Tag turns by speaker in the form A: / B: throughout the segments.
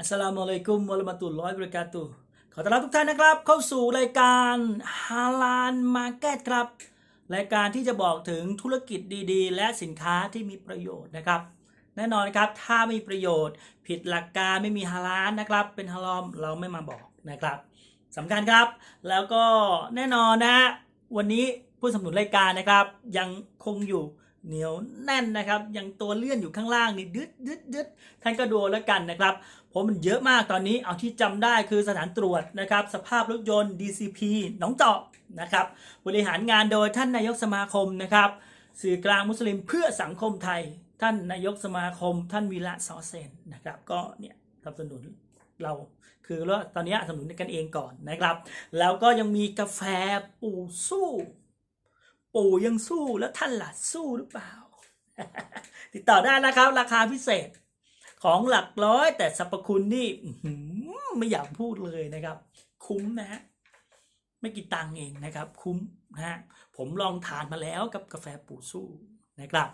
A: อัสสลามุอะลัยกุมวะเราะมะตุลลอฮิบราะกาตุขอต้อนรับทุกท่านนะครับ เข้าสู่รายการฮาลาลมาร์เก็ตครับ รายการที่จะบอกถึงธุรกิจดีๆ และสินค้าที่มีประโยชน์นะครับ แน่นอนนะครับถ้าไม่มีประโยชน์ ผิดหลักการไม่มีฮาลาลนะครับ เป็นฮารอมเราไม่มาบอกนะครับสำคัญครับ แล้วก็แน่นอนนะฮะวันนี้ผู้สนับสนุนรายการนะครับ ยังคงอยู่ เหนียวแน่นนะครับยังตัวเลื่อนอยู่ข้างล่างนี่ดึดดึดดึดท่านก็ดูแล้วกันนะครับเพราะมันเยอะมากตอนนี้เอาที่จำได้คือสถานตรวจนะครับ สภาพรถยนต์ DCP หนองเจอกนะครับ บริหารงานโดยท่านนายกสมาคมนะครับ สื่อกลางมุสลิมเพื่อสังคมไทย ท่านนายกสมาคม ท่านวีระซอเซนนะครับ ก็เนี่ยสนับสนุนเราคือว่าตอนนี้สนับสนุนกันเองก่อนนะครับ แล้วก็ยังมีกาแฟปูสู้ ปู่ยังสู้แล้วท่านล่ะสู้หรือเปล่า ติดต่อได้นะครับ ราคาพิเศษของหลักร้อย แต่สรรพคุณนี่หือไม่อยากพูดเลยนะครับ คุ้มนะฮะไม่กี่ตังค์เองนะครับ คุ้มนะฮะผมลองทานมาแล้วกับกาแฟปู่สู้นะครับ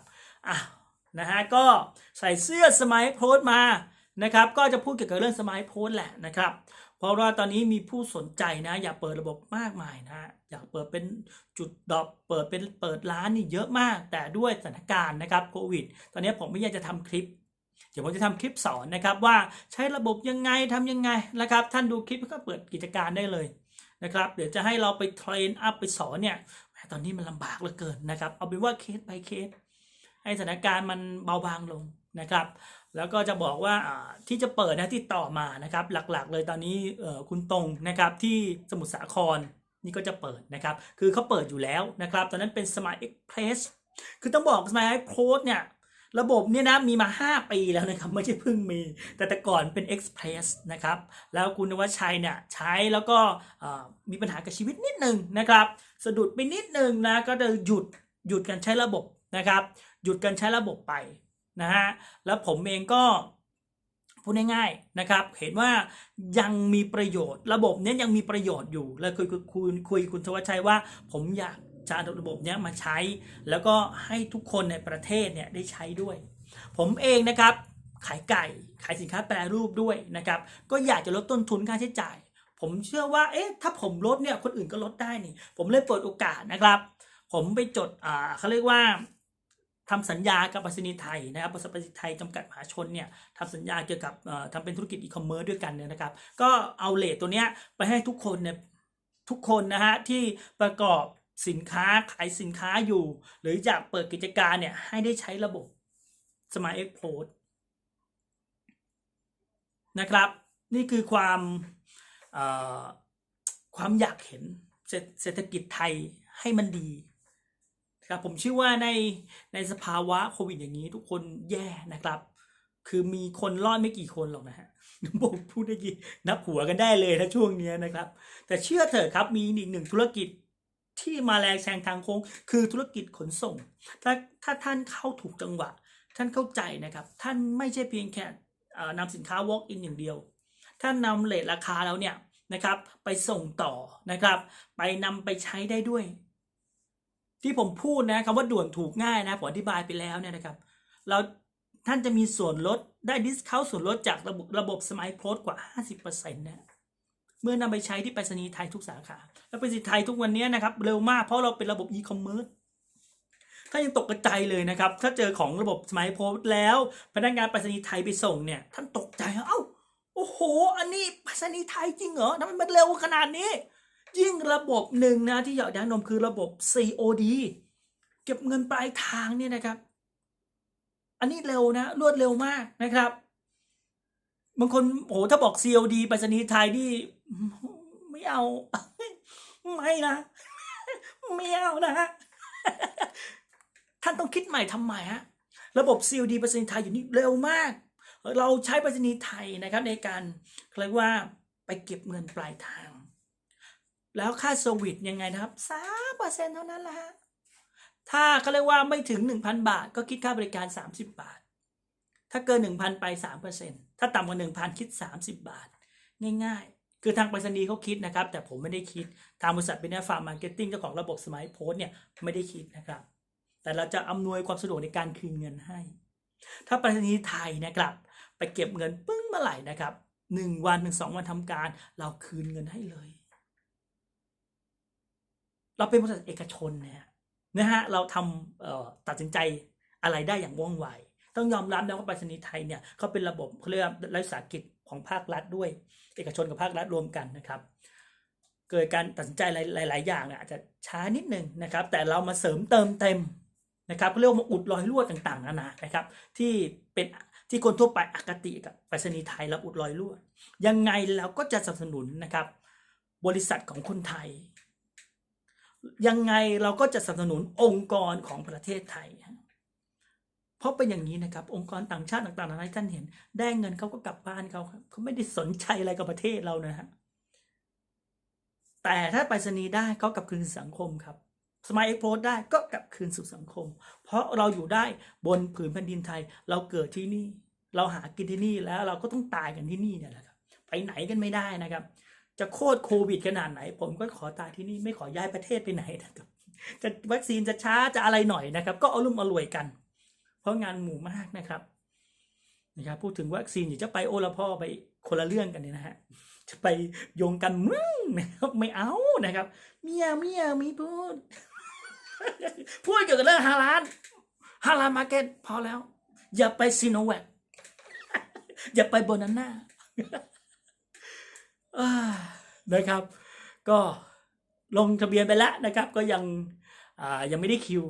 A: อะนะฮะก็ใส่เสื้อสมัยโพสต์มานะครับ ก็จะพูดเกี่ยวกับเรื่องสมัยโพสต์แหละนะครับ เพราะว่าตอนนี้มีผู้สนใจนะ อยากเปิดระบบมากมายนะอยากเปิดเป็นจุดดอปเปิดเป็นเปิดร้านนี่เยอะมาก แต่ด้วยสถานการณ์นะครับโควิด ตอนนี้ผมไม่อยากจะทำคลิป เดี๋ยวผมจะทำคลิปสอนนะครับว่าใช้ระบบยังไงทำยังไงนะครับ ท่านดูคลิปก็เปิดกิจการได้เลยนะครับ เดี๋ยวจะให้เราไปเทรนอัพไปสอนเนี่ยตอนนี้มันลำบากเหลือเกินนะครับ เอาเป็นว่าเคส by เคส ให้สถานการณ์มันเบาบางลงนะครับ แล้วก็จะบอกว่าที่จะเปิดนะที่ต่อมานะครับ หลักๆ เลยตอนนี้คุณตรงนะครับที่สมุทรสาครนี่ก็จะเปิดนะครับ คือเขาเปิดอยู่แล้วนะครับ ตอนนั้นเป็น Smart Express คือต้องบอก Smart Express เนี่ยระบบเนี่ยนะมีมา 5 ปีแล้วนะครับไม่ใช่เพิ่งมี แต่แต่ก่อนเป็น Express นะครับแล้วคุณนวัชชัยเนี่ยใช้แล้วก็มีปัญหากับชีวิตนิดนึงนะครับ สะดุดไปนิดนึงนะก็จะหยุดหยุดการใช้ระบบนะครับ หยุดการใช้ระบบไปนะฮะแล้วผมเองก็พูดง่ายๆนะครับ เห็นว่ายังมีประโยชน์ ระบบเนี้ยยังมีประโยชน์อยู่ แล้วคุยคุยคุยคุยคุณทวัชชัยว่า ผมอยากจะเอาระบบเนี้ยมาใช้ แล้วก็ให้ทุกคนในประเทศเนี่ยได้ใช้ด้วย ผมเองนะครับขายไก่ขายสินค้าแปรรูปด้วยนะครับ ก็อยากจะลดต้นทุนค่าใช้จ่าย ผมเชื่อว่าเอ๊ะถ้าผมลดเนี่ยคนอื่นก็ลดได้นี่ ผมเลยเปิดโอกาสนะครับ ผมไปจดอ่าเขาเรียกว่า ทำสัญญากับไปรษณีย์ไทยนะครับบริษัทไปรษณีย์ไทยจำกัดมหาชนเนี่ยทำสัญญาเกี่ยวกับทำเป็นธุรกิจอีคอมเมิร์ซด้วยกันเนี่ยนะครับ ก็เอาเลทตัวเนี้ยไปให้ทุกคนเนี่ยทุกคนนะฮะที่ประกอบสินค้าขายสินค้าอยู่ หรืออยากเปิดกิจการเนี่ยให้ได้ใช้ระบบ Smart X p o s นะครับ นี่คือความความอยากเห็นเศรษฐกิจไทยให้มันดี นะครับผมเชื่อว่าในในสภาวะโควิดอย่างนี้ทุกคนแย่นะครับ คือมีคนรอดไม่กี่คนหรอกนะฮะผมพูดได้ยินนับหัวกันได้เลยนะช่วงนี้นะครับ แต่เชื่อเถอะครับมีอีกหนึ่งธุรกิจที่มาแรงแซงทางโค้งคือธุรกิจขนส่ง ถ้าถ้าท่านเข้าถูกจังหวะ ท่านเข้าใจนะครับ ท่านไม่ใช่เพียงแค่นำสินค้า walk in อย่างเดียว ท่านนำเลทราคาแล้วเนี่ยนะครับ ไปส่งต่อนะครับ ไปนำไปใช้ได้ด้วย ที่ผมพูดนะคำว่าด่วนถูกง่ายนะผมอธิบายไปแล้วเนี่ยนะครับ เราท่านจะมีส่วนลดได้ดิสคาวส่วนลดจากระบบระบบสมัยโพสกว่า 50%นะเมื่อนำไปใช้ที่ไปรษณีย์ไทยทุกสาขา แล้วไปรษณีย์ไทยทุกวันนี้นะครับ เร็วมากเพราะเราเป็นระบบอีคอมเมิร์ซถ้ายังตกใจเลยนะครับ ถ้าเจอของระบบสมัยโพสแล้วพนักงานไปรษณีย์ไทยไปส่งเนี่ย ท่านตกใจเอ้าโอ้โห อันนี้ไปรษณีย์ไทยจริงเหรอทำไมมันเร็วขนาดนี้ ยิ่งระบบหนึ่งนะที่อยากแนะนำคือระบบ COD เก็บเงินปลายทางเนี่ยนะครับ อันนี้เร็วนะรวดเร็วมากนะครับบางคนโอ้โหถ้าบอก COD ไปรษณีย์ไทยนี่ไม่เอา ไม่นะ ไม่เอานะท่านต้องคิดใหม่ทำใหม่ฮะระบบ COD ไปรษณีย์ไทยอยู่นี่เร็วมาก เราใช้ไปรษณีย์ไทยนะครับ ในการเรียกว่าไปเก็บเงินปลายทาง แล้วค่าเซอร์วิสยังไงนะครับสามเปอร์เซ็นเท่านั้นแหละฮะถ้าเขาเรียกว่าไม่ถึง1,000บาท ก็คิดค่าบริการ30บบาท ถ้าเกิน1,000ไปสามเปอร์เซ็นถ้าต่ำกว่า1,000คิด30บาท ง่าย ๆ คือทางไปรษณีย์เขาคิดนะครับ แต่ผมไม่ได้คิด ทางบริษัทเป็นฟาร์มมาร์เก็ตติ้งเจ้าของระบบสมัยโพสเนี่ยไม่ได้คิดนะครับ แต่เราจะอำนวยความสะดวกในการคืนเงินให้ ถ้าไปรษณีย์ไทยนะครับ ไปเก็บเงินปึ้งเมื่อไหร่นะครับหนึ่งวันหนึ่งสองวันทำการ เราคืนเงินให้เลย เราเป็นบริษัทเอกชนเนี่ยนะฮะเราทำตัดสินใจอะไรได้อย่างว่องไวต้องยอมรับนะว่าไปรษณีย์ไทยเนี่ยเขาเป็นระบบเขาเรียกว่ารัฐสาหกิจของภาครัฐด้วย เอกชนกับภาครัฐรวมกันนะครับ เกิดการตัดสินใจหลาย ๆ อย่างเนี่ยอาจจะช้านิดนึงนะครับ แต่เรามาเสริมเติมเต็มนะครับเขาเรียกว่ามาอุดรอยรั่วต่าง ๆ นานานะครับ ที่เป็นที่คนทั่วไปอคติกับไปรษณีย์ไทยเราอุดรอยรั่วยังไงเราก็จะสนับสนุนนะครับ บริษัทของคนไทย ยังไงเราก็จะสนับสนุนองค์กรของประเทศไทย เพราะเป็นอย่างนี้นะครับ องค์กรต่างชาติต่างๆนานท่านเห็น ได้เงินเขาก็กลับบ้านเขาครับเขาไม่ได้สนใจอะไรกับประเทศเรานะฮะแต่ถ้าไปรษณีย์ได้ก็กลับคืนสังคมครับสมัยเอ็กโพสได้ก็กลับคืนสู่สังคม เพราะเราอยู่ได้บนผืนแผ่นดินไทย เราเกิดที่นี่ เราหากินที่นี่แล้วเราก็ต้องตายกันที่นี่เนี่ยแหละครับ ไปไหนกันไม่ได้นะครับ จะโคตรโควิดขนาดไหน ผมก็ขอตายที่นี่ไม่ขอย้ายประเทศไปไหนนะครับจะวัคซีนจะช้าจะอะไรหน่อยนะครับ ก็เอารุ่มเอารวยกัน เพราะงานหมู่มากนะครับนะครับพูดถึงวัคซีนเดี๋ยวจะไปโอละพ่อไปคนละเรื่องกันเนี่ยนะฮะจะไปโยงกันมึงนะครับไม่เอานะครับ เมียเมียมีพูดพูดเกี่ยวกับเรื่องฮาลานฮาลานมาร์เก็ตพอแล้ว อย่าไปซีโนแวคอย่าไปโบนาน่าอ่า นะครับ ก็ลงทะเบียนไปแล้วนะครับ ก็ยังอ่ายังไม่ได้คิว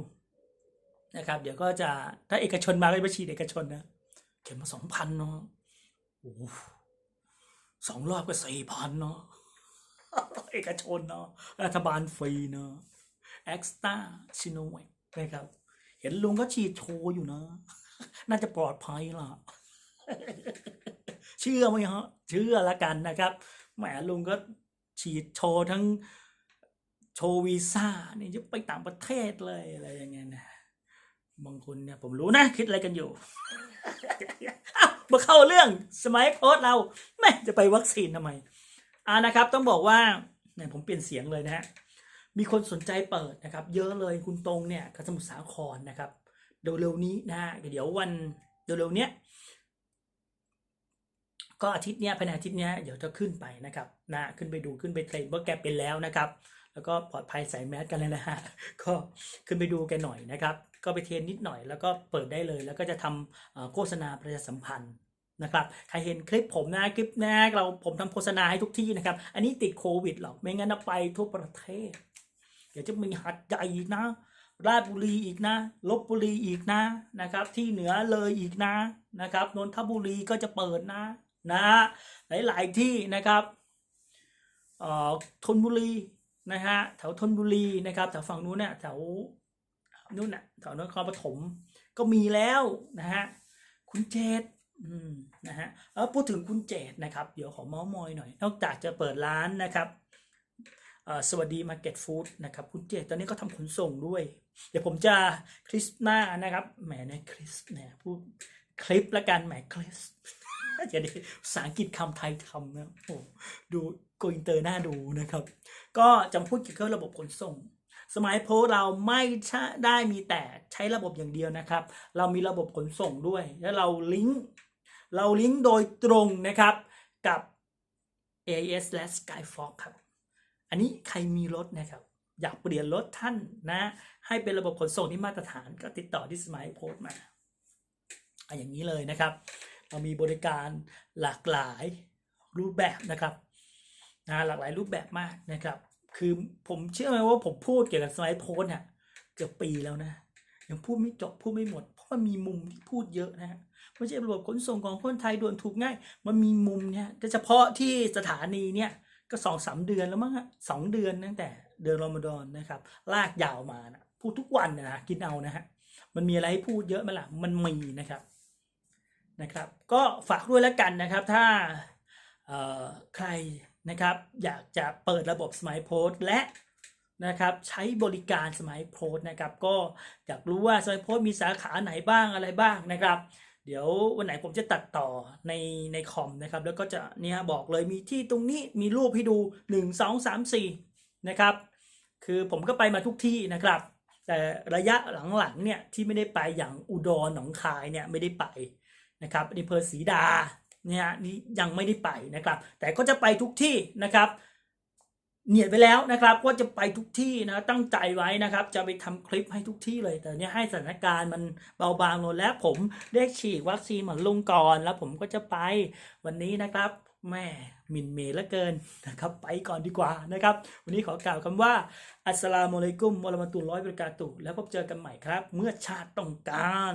A: นะครับ เดี๋ยวก็จะถ้าเอกชนมาก็ไปฉีดเอกชนนะเข็มมาสองพันเนาะโอ้สองรอบก็สี่พันเนาะเอกชนเนาะรัฐบาลฟรีเนาะเอ็กซ์ตาชิโนแวคนะครับ เห็นลุงก็ฉีดโชว์อยู่นะ น่าจะปลอดภัยล่ะ เชื่อไหมฮะ เชื่อละกันนะครับแหมลุงก็ ฉีดโชว์ทั้งโชว์วีซ่านี่จะไปต่างประเทศเลยอะไรอย่างเงี้ยนะบางคนเนี่ยผมรู้นะ คิดอะไรกันอยู่มาเข้าเรื่องสมัยโค้ดเราแม่จะไปวัคซีนทำไมอ่านะครับ ต้องบอกว่าเนี่ยผมเปลี่ยนเสียงเลยนะฮะมีคนสนใจเปิดนะครับ เยอะเลยคุณตรงเนี่ยกับสมุทรสาครนะครับเดี๋ยวเร็วนี้นะฮะเดี๋ยววันเดี๋ยวเร็วเนี้ย ก็อาทิตย์เนี้ยภายในอาทิตย์เนี้ยเดี๋ยวจะขึ้นไปนะครับนะขึ้นไปดูขึ้นไปเทรนว่าแกเป็นแล้วนะครับแล้วก็ปลอดภัยใส่แมสกันเลยนะฮะก็ขึ้นไปดูแกหน่อยนะครับ ก็ไปเทรนนิดหน่อยแล้วก็เปิดได้เลย แล้วก็จะทำโฆษณาประชาสัมพันธ์นะครับใครเห็นคลิปผมนะคลิปนะเราผมทำโฆษณาให้ทุกที่นะครับ อันนี้ติดโควิดหรอกไม่งั้นไปทั่วประเทศ เดี๋ยวจะมีหัดใหญ่อีกนะ ราชบุรีอีกนะลบบุรีอีกนะนะครับ ที่เหนือเลยอีกนะนะครับนนทบุรีก็จะเปิดนะ นะฮะหลาย ๆ ที่นะครับเอ่อธนบุรีนะฮะแถวธนบุรีนะครับแถวฝั่งนู้นเนี่ยแถวนู้นน่ะแถวนครปฐมก็มีแล้วนะฮะคุณเจตอืมนะฮะแล้วพูดถึงคุณเจตนะครับ เดี๋ยวขอเมาส์มอยหน่อย นอกจากจะเปิดร้านนะครับอ่อสวัสดีมาร์เก็ตฟู้ดนะครับคุณเจตตอนนี้ก็ทำขนส่งด้วย เดี๋ยวผมจะคริสต์มานะครับแหมเนี่ยคริสเนี่ยพูดคลิปละกันแหมคริส จะได้ภาษาอังกฤษคำไทยทำนะโอ้ดูโกอินเตอร์น่าดูนะครับ ก็จะพูดเกี่ยวกับระบบขนส่ง สมัยโพสเราไม่ใช่ได้มีแต่ใช้ระบบอย่างเดียวนะครับ เรามีระบบขนส่งด้วย แล้วเราลิงก์เราลิงก์โดยตรงนะครับกับ AIS และ Skyfox ครับ อันนี้ใครมีรถนะครับ อยากเปลี่ยนรถท่านนะ ให้เป็นระบบขนส่งที่มาตรฐานก็ติดต่อที่สมัยโพสมาอะอย่างนี้เลยนะครับ เรามีบริการหลากหลายรูปแบบนะครับนะหลากหลายรูปแบบมากนะครับ คือผมเชื่อไหมว่าผมพูดเกี่ยวกับสมัยโพสเนี่ยเกือบปีแล้วนะยังพูดไม่จบพูดไม่หมด เพราะมันมีมุมที่พูดเยอะนะฮะไม่ใช่ระบบขนส่งของคนไทยด่วนถูกง่าย มันมีมุมเนี่ยโดยเฉพาะที่สถานีเนี่ยก็สองสามเดือนแล้วมั้งฮะสองเดือนตั้งแต่เดือนรอมฎอนนะครับ ลากยาวมานะพูดทุกวันนะนะกินเอานะฮะมันมีอะไรให้พูดเยอะไหมล่ะมันมีนะครับ นะครับ ก็ฝากด้วยแล้วกันนะครับ ถ้าใครนะครับอยากจะเปิดระบบสมัยโพสและนะครับใช้บริการสมัยโพสนะครับ ก็อยากรู้ว่าสมัยโพสมีสาขาไหนบ้างอะไรบ้างนะครับ เดี๋ยววันไหนผมจะตัดต่อในในคอมนะครับ แล้วก็จะเนี่ยบอกเลยมีที่ตรงนี้มีรูปให้ดู 1 2 3 4 นะครับ คือผมก็ไปมาทุกที่นะครับ แต่ระยะหลังๆเนี่ยที่ไม่ได้ไปอย่างอุดรหนองคายเนี่ยไม่ได้ไป นะครับอำเภอศรีดาเนี่ยนี่ยังไม่ได้ไปนะครับ แต่ก็จะไปทุกที่นะครับเนียดไปแล้วนะครับว่าจะไปทุกที่นะตั้งใจไว้นะครับ จะไปทำคลิปให้ทุกที่เลย แต่เนี่ยให้สถานการณ์มันเบาบางลงแล้วผมได้ฉีดวัคซีนเหมือนลุงก่อนแล้วผมก็จะไปวันนี้นะครับแม่หมินเมย์ลือเกินนะครับ ไปก่อนดีกว่านะครับ วันนี้ขอกล่าวคำว่า อัสลามุอะลัยกุมวะเราะมะตุลลอฮิบะเราะกาตุฮ์แล้วพบเจอกันใหม่ครับ เมื่อชาติต้องการ